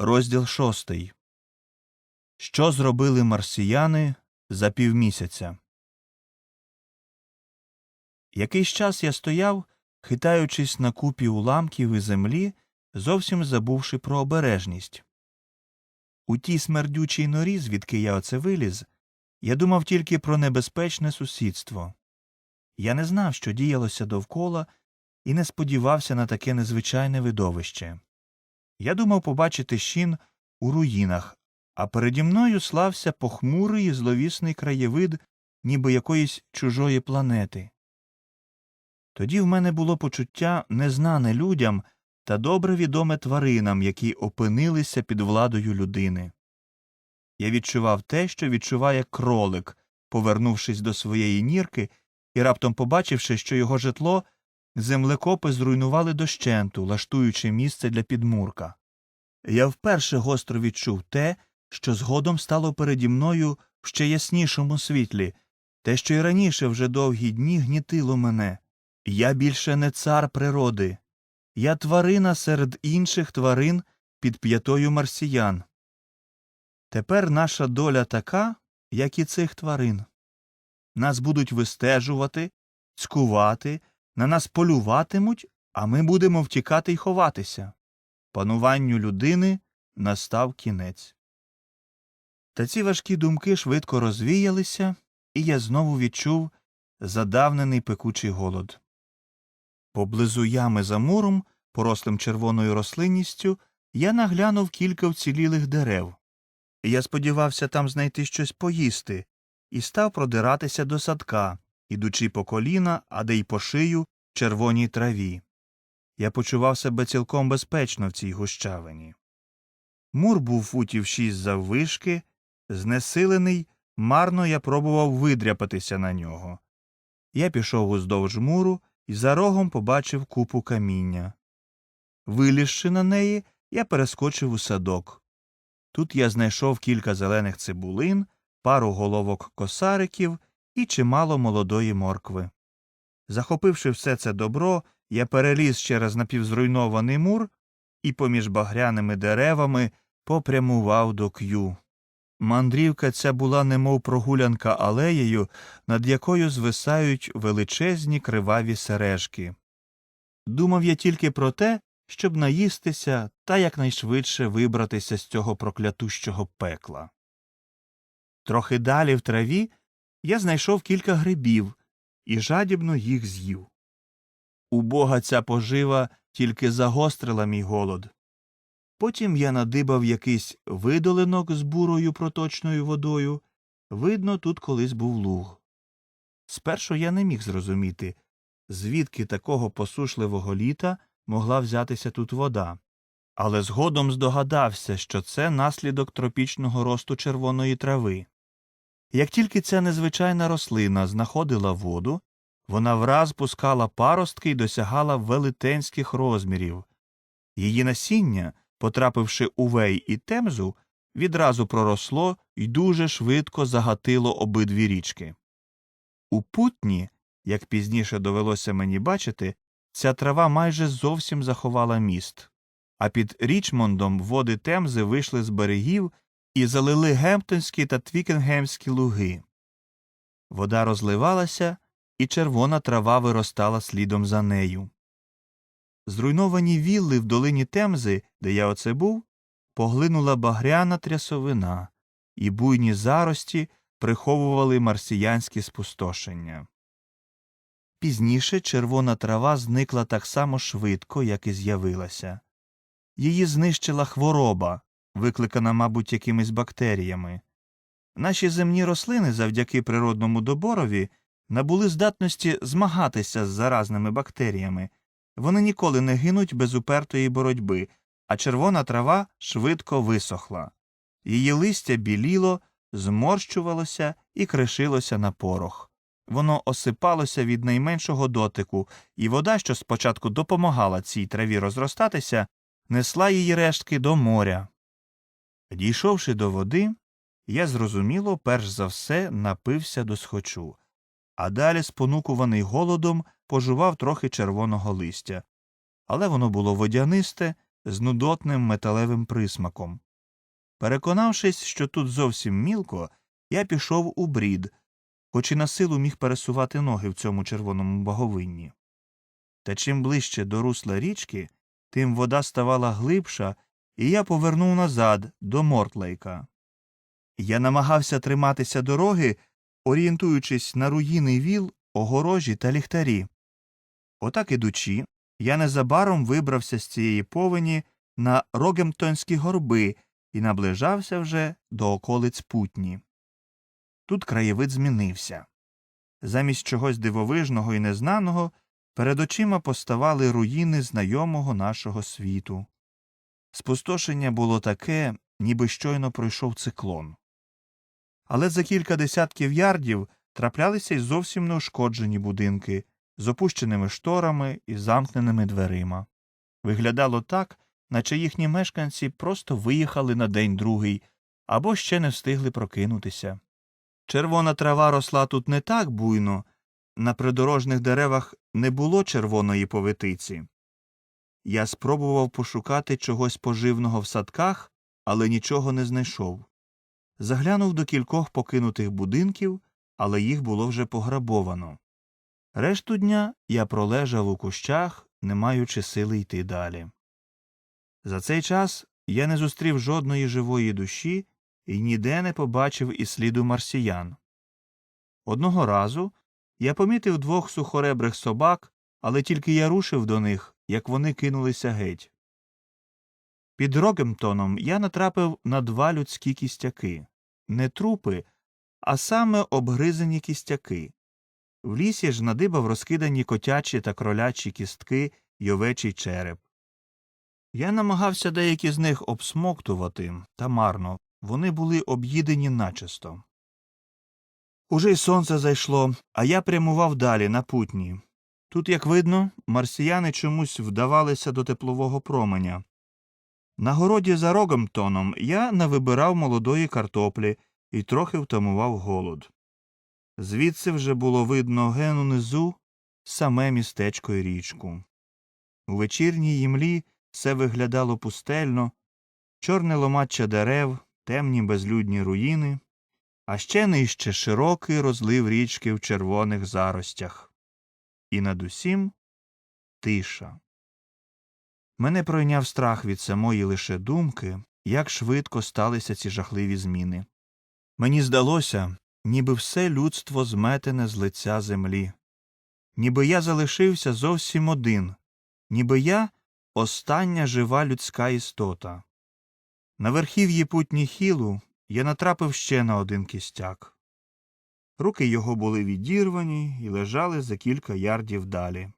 Розділ шостий. Що зробили марсіяни за півмісяця? Якийсь час я стояв, хитаючись на купі уламків і землі, зовсім забувши про обережність. У тій смердючій норі, звідки я оце виліз, я думав тільки про небезпечне сусідство. Я не знав, що діялося довкола, і не сподівався на таке незвичайне видовище. Я думав побачити щін у руїнах, а переді мною слався похмурий і зловісний краєвид, ніби якоїсь чужої планети. Тоді в мене було почуття незнане людям та добре відоме тваринам, які опинилися під владою людини. Я відчував те, що відчуває кролик, повернувшись до своєї нірки і раптом побачивши, що його житло землекопи зруйнували дощенту, лаштуючи місце для підмурка. Я вперше гостро відчув те, що згодом стало переді мною в ще яснішому світлі, те, що й раніше вже довгі дні гнітило мене. Я більше не цар природи, я тварина серед інших тварин під п'ятою марсіян. Тепер наша доля така, як і цих тварин. Нас будуть вистежувати, цькувати, на нас полюватимуть, а ми будемо втікати й ховатися. Пануванню людини настав кінець. Та ці важкі думки швидко розвіялися, і я знову відчув задавнений пекучий голод. Поблизу ями за муром, порослим червоною рослинністю, я наглянув кілька вцілілих дерев. Я сподівався там знайти щось поїсти, і став продиратися до садка, ідучи по коліна, а де й по шию червоній траві. Я почував себе цілком безпечно в цій гущавині. Мур був футів шість заввишки, знесилений, марно я пробував видряпатися на нього. Я пішов уздовж муру і за рогом побачив купу каміння. Вилізши на неї, я перескочив у садок. Тут я знайшов кілька зелених цибулин, пару головок косариків і чимало молодої моркви. Захопивши все це добро, я переліз через напівзруйнований мур і поміж багряними деревами попрямував до к'ю. Мандрівка ця була немов прогулянка алеєю, над якою звисають величезні криваві сережки. Думав я тільки про те, щоб наїстися та якнайшвидше вибратися з цього проклятущого пекла. Трохи далі в траві я знайшов кілька грибів і жадібно їх з'їв. Убога ця пожива тільки загострила мій голод. Потім я надибав якийсь видолинок з бурою проточною водою. Видно, тут колись був луг. Спершу я не міг зрозуміти, звідки такого посушливого літа могла взятися тут вода, але згодом здогадався, що це наслідок тропічного росту червоної трави. Як тільки ця незвичайна рослина знаходила воду, вона враз пускала паростки і досягала велетенських розмірів. Її насіння, потрапивши у вей і темзу, відразу проросло і дуже швидко загатило обидві річки. У путні, як пізніше довелося мені бачити, ця трава майже зовсім заховала міст, а під Річмондом води темзи вийшли з берегів і залили гемптонські та твікенгемські луги. Вода розливалася, і червона трава виростала слідом за нею. Зруйновані вілли в долині Темзи, де я оце був, поглинула багряна трясовина, і буйні зарості приховували марсіянські спустошення. Пізніше червона трава зникла так само швидко, як і з'явилася. Її знищила хвороба, викликана, мабуть, якимись бактеріями. Наші земні рослини завдяки природному доборові набули здатності змагатися з заразними бактеріями. Вони ніколи не гинуть без упертої боротьби, а червона трава швидко висохла. Її листя біліло, зморщувалося і кришилося на порох. Воно осипалося від найменшого дотику, і вода, що спочатку допомагала цій траві розростатися, несла її рештки до моря. Дійшовши до води, я зрозуміло перш за все напився до схочу, а далі, спонукуваний голодом, пожував трохи червоного листя. Але воно було водянисте, з нудотним металевим присмаком. Переконавшись, що тут зовсім мілко, я пішов у брід, хоч і на силу міг пересувати ноги в цьому червоному баговинні. Та чим ближче до русла річки, тим вода ставала глибша, і я повернув назад до Мортлейка. Я намагався триматися дороги, орієнтуючись на руїни віл, огорожі та ліхтарі. Отак ідучи, я незабаром вибрався з цієї повені на Рогемптонські горби і наближався вже до околиць путні. Тут краєвид змінився. Замість чогось дивовижного і незнаного перед очима поставали руїни знайомого нашого світу. Спустошення було таке, ніби щойно пройшов циклон. Але за кілька десятків ярдів траплялися й зовсім неушкоджені будинки з опущеними шторами і замкненими дверима. Виглядало так, наче їхні мешканці просто виїхали на день другий або ще не встигли прокинутися. Червона трава росла тут не так буйно, на придорожних деревах не було червоної повитиці. Я спробував пошукати чогось поживного в садках, але нічого не знайшов. Заглянув до кількох покинутих будинків, але їх було вже пограбовано. Решту дня я пролежав у кущах, не маючи сили йти далі. За цей час я не зустрів жодної живої душі і ніде не побачив і сліду марсіян. Одного разу я помітив двох сухоребрих собак, але тільки я рушив до них, як вони кинулися геть. Під Рогемтоном я натрапив на два людські кістяки не трупи, а саме обгризані кістяки. В лісі ж надибав розкидані котячі та кролячі кістки й овечий череп. Я намагався деякі з них обсмоктувати, та марно вони були об'їдені начисто. Уже й сонце зайшло, а я прямував далі на путні. Тут, як видно, марсіяни чомусь вдавалися до теплового променя. На городі за Рогомтоном я навибирав молодої картоплі і трохи втамував голод. Звідси вже було видно ген унизу саме містечко й річку. У вечірній імлі все виглядало пустельно, чорне ломаччя дерев, темні безлюдні руїни, а ще нижче широкий розлив річки в червоних заростях. І над усім тиша. Мене пройняв страх від самої лише думки, як швидко сталися ці жахливі зміни. Мені здалося, ніби все людство зметене з лиця землі, ніби я залишився зовсім один, ніби я остання жива людська істота. На верхів'ї путні хілу я натрапив ще на один кістяк. Руки його були відірвані і лежали за кілька ярдів далі.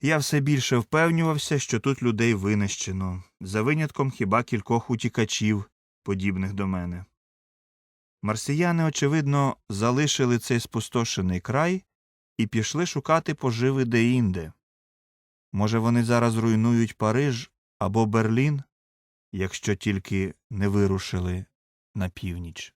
Я все більше впевнювався, що тут людей винищено, за винятком хіба кількох утікачів, подібних до мене. Марсіяни, очевидно, залишили цей спустошений край і пішли шукати поживи деінде. Може, вони зараз руйнують Париж або Берлін, якщо тільки не вирушили на північ.